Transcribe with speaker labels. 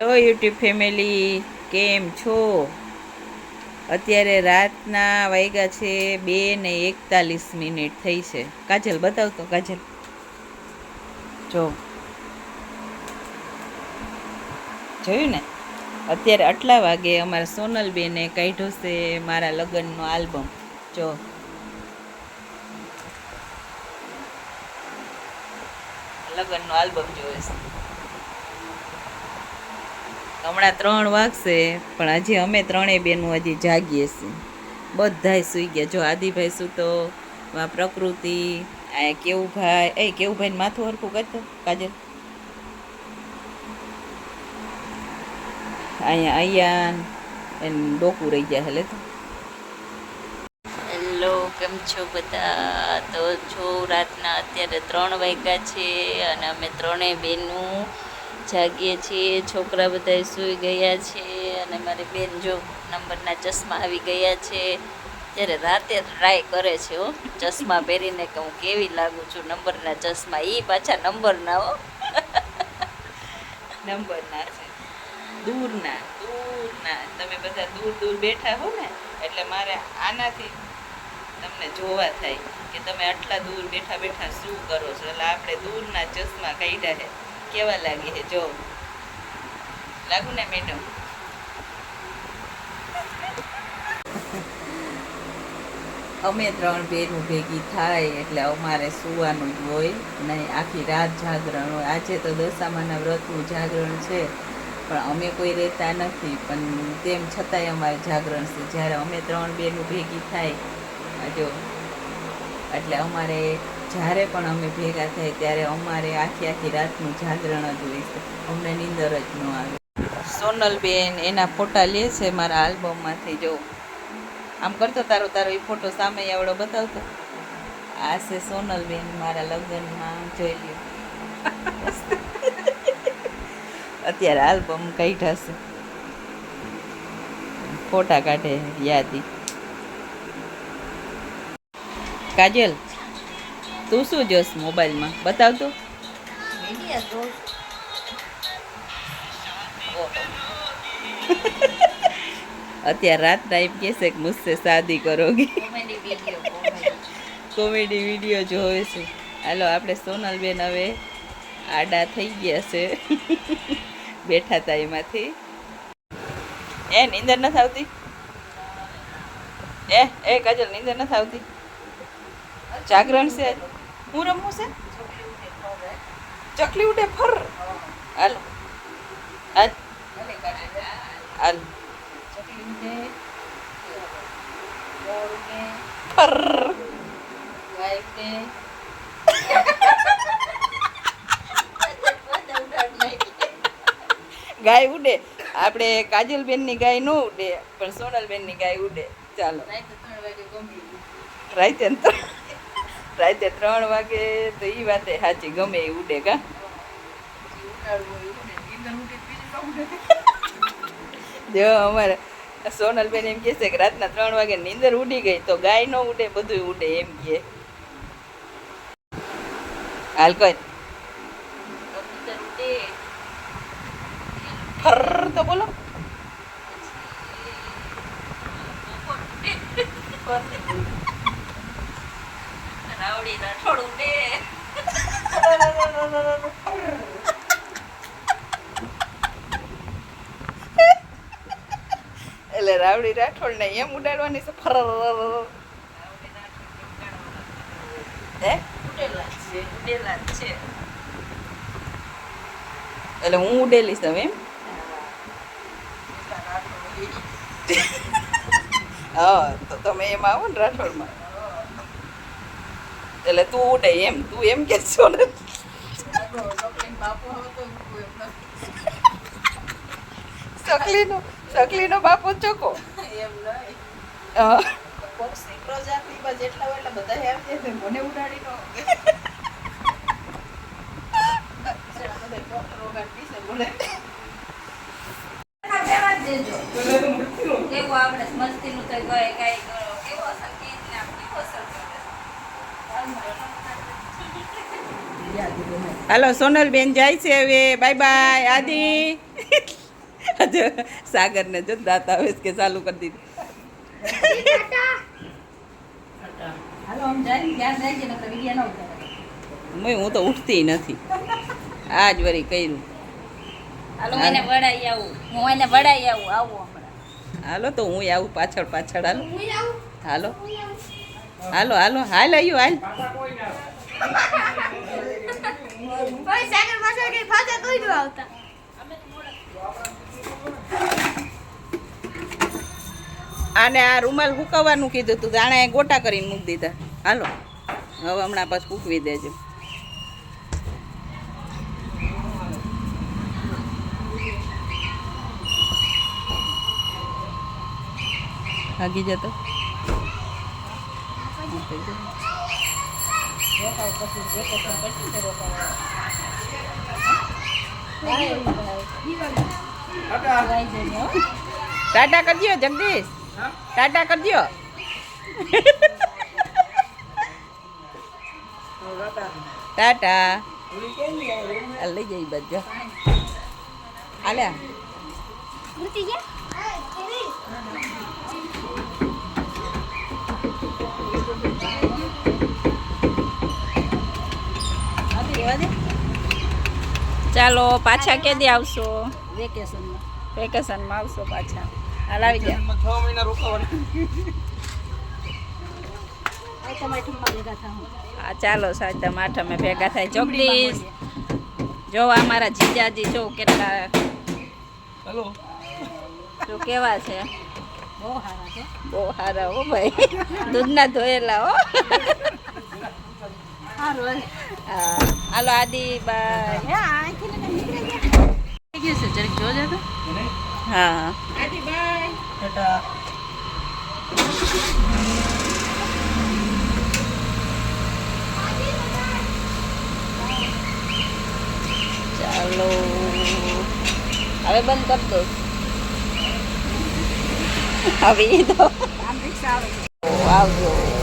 Speaker 1: Hello YouTube family, કેમ છો? અત્યારે રાતના વાગ્યા છે બે ને એકતાલીસ મિનિટ થઈ છે. કાજલ બતાવ તો કાજલ. જો. જોયું ને? અત્યારે આટલા વાગે અમારા સોનલબેને કાઢ્યો છે મારા લગ્નનો આલ્બમ. જો. લગ્નનો આલ્બમ જોયો છે. હમણાં ત્રણ વાગશે, પણ હજી અમે ત્રણેય બેનું હજી જાગીએ છીએ. બધાય સૂઈ ગયા. જો આદિભાઈ સૂતો આ પ્રકૃતિ, આ કેવુભાઈ, એ કેવુભાઈને માથું હરખું કરતો કાજલ. અહીંયા અયાન એને ડોકું રહી ગયા હલે તો. હેલો, કેમ છો બધા? તો જો રાતના અત્યારે ત્રણ વાગ્યા છે, અને અમે ત્રણેય બેનું જાગીએ છીએ, છોકરા બધા સૂઈ ગયા છે અને મારી બેન જો નંબરના ચશ્મા આવી ગયા છે. ત્યારે રાતે ટ્રાય કરે છે હો, ચશ્મા પહેરીને કે હું કેવી લાગુ છું નંબરના ચશ્મા એ પાછા નંબરના હો. નંબરના છે. દૂરના દૂરના. તમે બધા દૂર દૂર બેઠા હો ને, એટલે મારે આનાથી તમને જોવા થાય કે તમે આટલા દૂર બેઠા બેઠા શું કરો છો? એટલે આપણે દૂરના ચશ્મા કાઢ્યા છે. કેવા લાગે છે? જો. લાગુ ને મેડમ અમે ત્રણ બેનું ભેગી થાય એટલે અમારે સુવાનું જ હોય. નહીં, આખી રાત જાગરણ હોય. આજે તો દશામાના વ્રતનું જાગરણ છે. પણ અમે કોઈ રહેતા નથી. પણ તેમ છતાંય અમારે જાગરણ છે. જ્યારે અમે ત્રણ બેનું ભેગી થાય જો. એટલે અમારે જ્યારે પણ અમે ભેગા થાય ત્યારે અમારે આખી આખી રાતનું જાગરણ જ હોય છે. અમને નીંદર જ ન આવે. સોનલબેન એના ફોટા લે છે મારા આલ્બમમાંથી, જો. આમ કરતો તારો તારો એ ફોટો સામે આવડો બતાવતો. આ છે સોનલબેન મારા લગ્નમાં જોઈ લ્યો અત્યારે આલ્બમ કાઢ્યા છે. ફોટા કાઢે યાદી. કાજલ તું શું જોશ મોબાઈલમાં? બતાવ તો અત્યારે રાત એમ કહેશે કે મુસ્સે શાદી કરોગી. કોમેડી વીડિયો જોવે છે. હાલો, આપણે સોનલબેન હવે આડા થઈ ગયા છે. બેઠા હતા એમાંથી. એ, નીંદર નથી આવતી? એ એ કાજલ, નીંદર નથી આવતી? જાગરણ છે. હું રમવું છે? ચકલી ઉડે ફર. હાલો. હાલ. ફર. ગાય ઉડે. આપણે કાજલબેનની ગાય ન ઉડે, પણ સોનલબેનની ગાય ઉડે. ચાલો. ને ત્રણ રાતે ત્રણ વાગે તો એ વાતે સાચી ગમે એ ઉડે કા? જો અમારે સોનલબેન એમ કહે છે કે રાતના ત્રણ વાગે નીંદર ઉડી ગઈ તો ગાય ન ઉડે બધું ઉડે એમ કે હાલ કોઈ ફર તો બોલો. રાઠોડ ઉડે એટલે રાવડી રાઠોડ ને એમ ઉડાડવાની છે ફર એટલે હું ઉડેલી છું એમ? હા તો તમે એમાં આવો ને રાઠોડમાં. એટલે તું ઉડે એમ તું એમ કે છો ને. સકલીનો સકલીનો બાપો ચોકો. હા. મને ઉડાડી નો.
Speaker 2: કેવું આપણે મસ્તીનું તો ગાય ગાય કરો કેવો સંગીત ને આમ કેવો સંગીત
Speaker 1: હાલો સોનલબેન જાય છે હવે. બાય બાય આદિ. સાગરને જો દાંત આવે કે ચાલુ કરી દીધું. હું તો ઉઠતી નથી. આજ વળી કર્યું.
Speaker 2: હાલો
Speaker 1: તો હું આવું પાછળ પાછળ હાલો. હાલો. હાલો હાલો. હાલ આવ્યું હાલ.
Speaker 3: સાગર માસા કે પાછા કોઈ ન આવતા?
Speaker 1: આને આ રૂમાલ હુકવવાનું કીધું તું આણે ગોટા કરીને મૂકી દીધા. હાલો હવે હમણાં પાછું ફૂકવી દેજો. ભાગી જતો ટાટા કરજો જગદીશ. ટાટા કરજો ટાટા. લઈ જઈ બધા. આલ્યા
Speaker 3: ઉઠી ગયા
Speaker 2: ચાલો પાછા કેદી આવશો?
Speaker 3: વેકેશનમાં.
Speaker 2: વેકેશનમાં આવશો પાછા. હાલ આવી ગયા.
Speaker 4: છ મહિના રોકાવાના.
Speaker 2: ચાલો સાતમ આઠમે ભેગા થાય. ચોકલીસ જો અમારા જીજાજી જો કેટલા?
Speaker 4: હેલો.
Speaker 2: જો કેવા છે?
Speaker 3: બહુ સારા છે.
Speaker 2: બહુ સારા હો ભાઈ. દૂધના ધોયેલા હા. હાલો આદિ બાય
Speaker 3: હે અહીંથી ને નીકળી ગયા
Speaker 2: થઈ ગયું છે જરીક જોજે તો હા
Speaker 4: ટાટા
Speaker 2: ચાલો હવે બંધ કરી દો હવે ઈ તો
Speaker 3: આમ રિક્ષા આવે છે
Speaker 2: આવજો